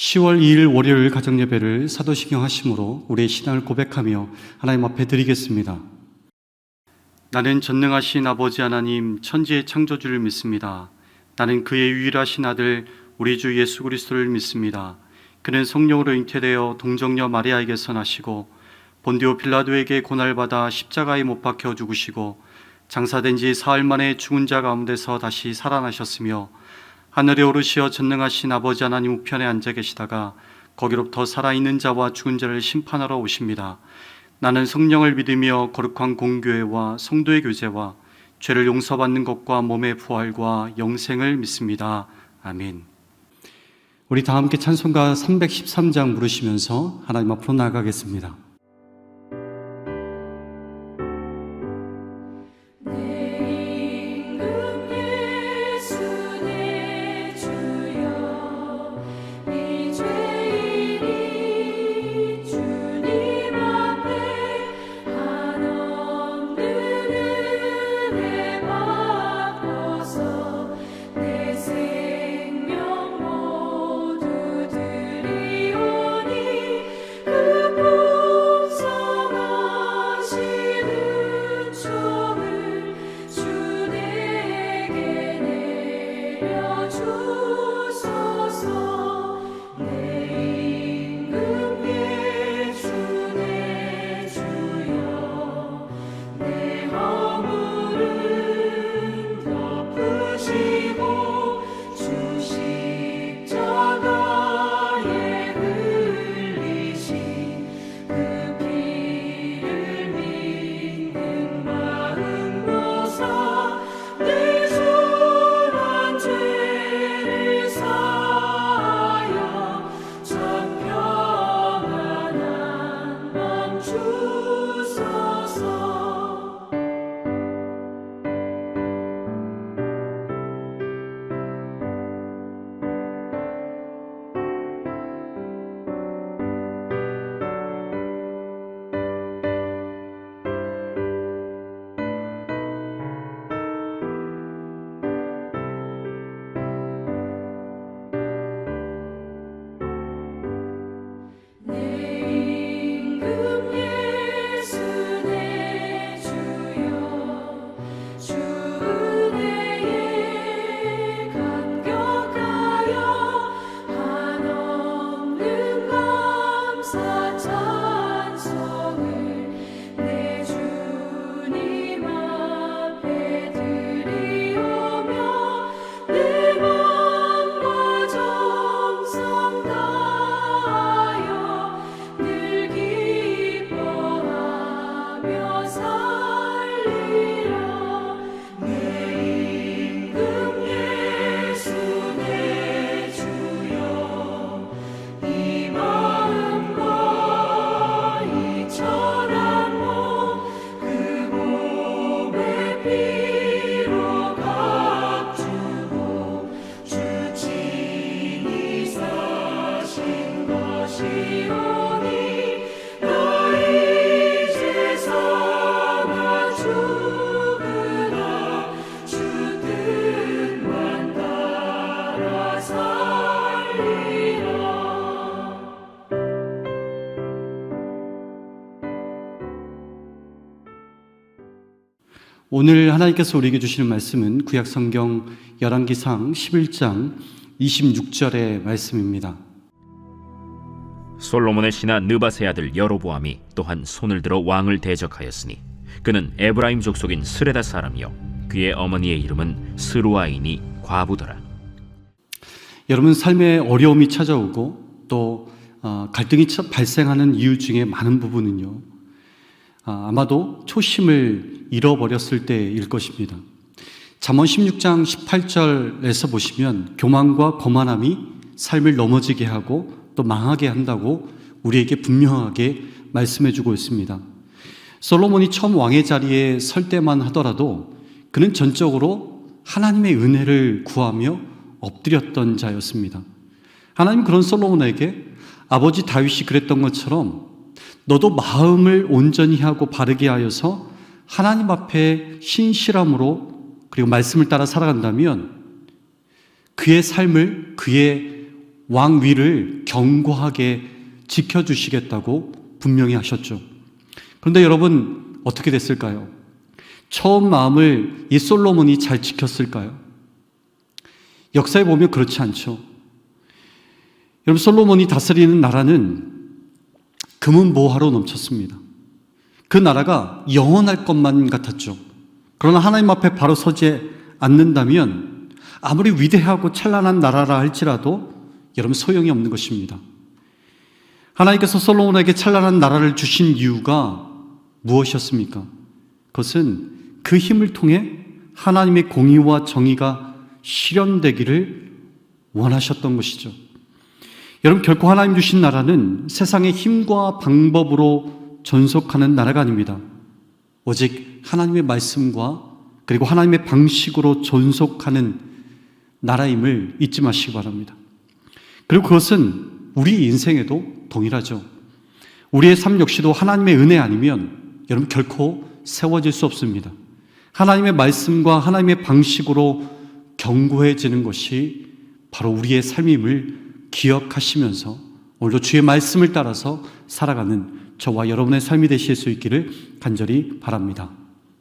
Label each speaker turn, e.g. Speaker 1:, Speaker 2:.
Speaker 1: 10월 2일 월요일 가정예배를 사도신경 하심으로 우리의 신앙을 고백하며 하나님 앞에 드리겠습니다. 나는 전능하신 아버지 하나님 천지의 창조주를 믿습니다. 나는 그의 유일하신 아들 우리 주 예수 그리스도를 믿습니다. 그는 성령으로 잉태되어 동정녀 마리아에게서 나시고 본디오 빌라도에게 고날받아 십자가에 못 박혀 죽으시고 장사된 지 사흘 만에 죽은 자 가운데서 다시 살아나셨으며 하늘에 오르시어 전능하신 아버지 하나님 우편에 앉아 계시다가 거기로부터 살아있는 자와 죽은 자를 심판하러 오십니다. 나는 성령을 믿으며 거룩한 공교회와 성도의 교제와 죄를 용서받는 것과 몸의 부활과 영생을 믿습니다. 아멘. 우리 다 함께 찬송가 313장 부르시면서 하나님 앞으로 나아가겠습니다. 오늘 하나님께서 우리에게 주시는 말씀은 구약 성경 열왕기상 11장 26절의 말씀입니다.
Speaker 2: 솔로몬의 신하 느바세 아들 여로보암이 또한 손을 들어 왕을 대적하였으니 그는 에브라임 족속인 스레다 사람이요 그의 어머니의 이름은 스루아이니 과부더라
Speaker 1: 여러분 삶에 어려움이 찾아오고 또 어, 갈등이 차- 발생하는 이유 중에 많은 부분은요. 아, 아마도 초심을 잃어버렸을 때일 것입니다. 잠언 16장 18절에서 보시면 교만과 거만함이 삶을 넘어지게 하고 또 망하게 한다고 우리에게 분명하게 말씀해 주고 있습니다. 솔로몬이 처음 왕의 자리에 설 때만 하더라도 그는 전적으로 하나님의 은혜를 구하며 엎드렸던 자였습니다. 하나님 그런 솔로몬에게 아버지 다윗이 그랬던 것처럼 너도 마음을 온전히 하고 바르게 하여서 하나님 앞에 신실함으로 그리고 말씀을 따라 살아간다면 그의 삶을 그의
Speaker 3: 왕 위를 견고하게 지켜주시겠다고 분명히 하셨죠. 그런데 여러분, 어떻게 됐을까요? 처음 마음을 이 솔로몬이 잘 지켰을까요? 역사에 보면 그렇지 않죠. 여러분, 솔로몬이 다스리는 나라는 금은 보화로 넘쳤습니다. 그 나라가 영원할 것만 같았죠. 그러나 하나님 앞에 바로 서지 않는다면 아무리 위대하고 찬란한 나라라 할지라도 여러분 소용이 없는 것입니다. 하나님께서 솔로몬에게 찬란한 나라를 주신 이유가 무엇이었습니까? 그것은 그 힘을 통해 하나님의 공의와 정의가 실현되기를 원하셨던 것이죠. 여러분 결코 하나님 주신 나라는 세상의 힘과 방법으로 전속하는 나라가 아닙니다. 오직 하나님의 말씀과 그리고 하나님의 방식으로 전속하는 나라임을 잊지 마시기 바랍니다. 그리고 그것은 우리 인생에도 동일하죠. 우리의 삶 역시도 하나님의 은혜 아니면 여러분 결코 세워질 수 없습니다. 하나님의 말씀과 하나님의 방식으로 견고해지는 것이 바로 우리의 삶임을 기억하시면서 오늘도 주의 말씀을 따라서 살아가는 저와 여러분의 삶이 되실 수 있기를 간절히 바랍니다.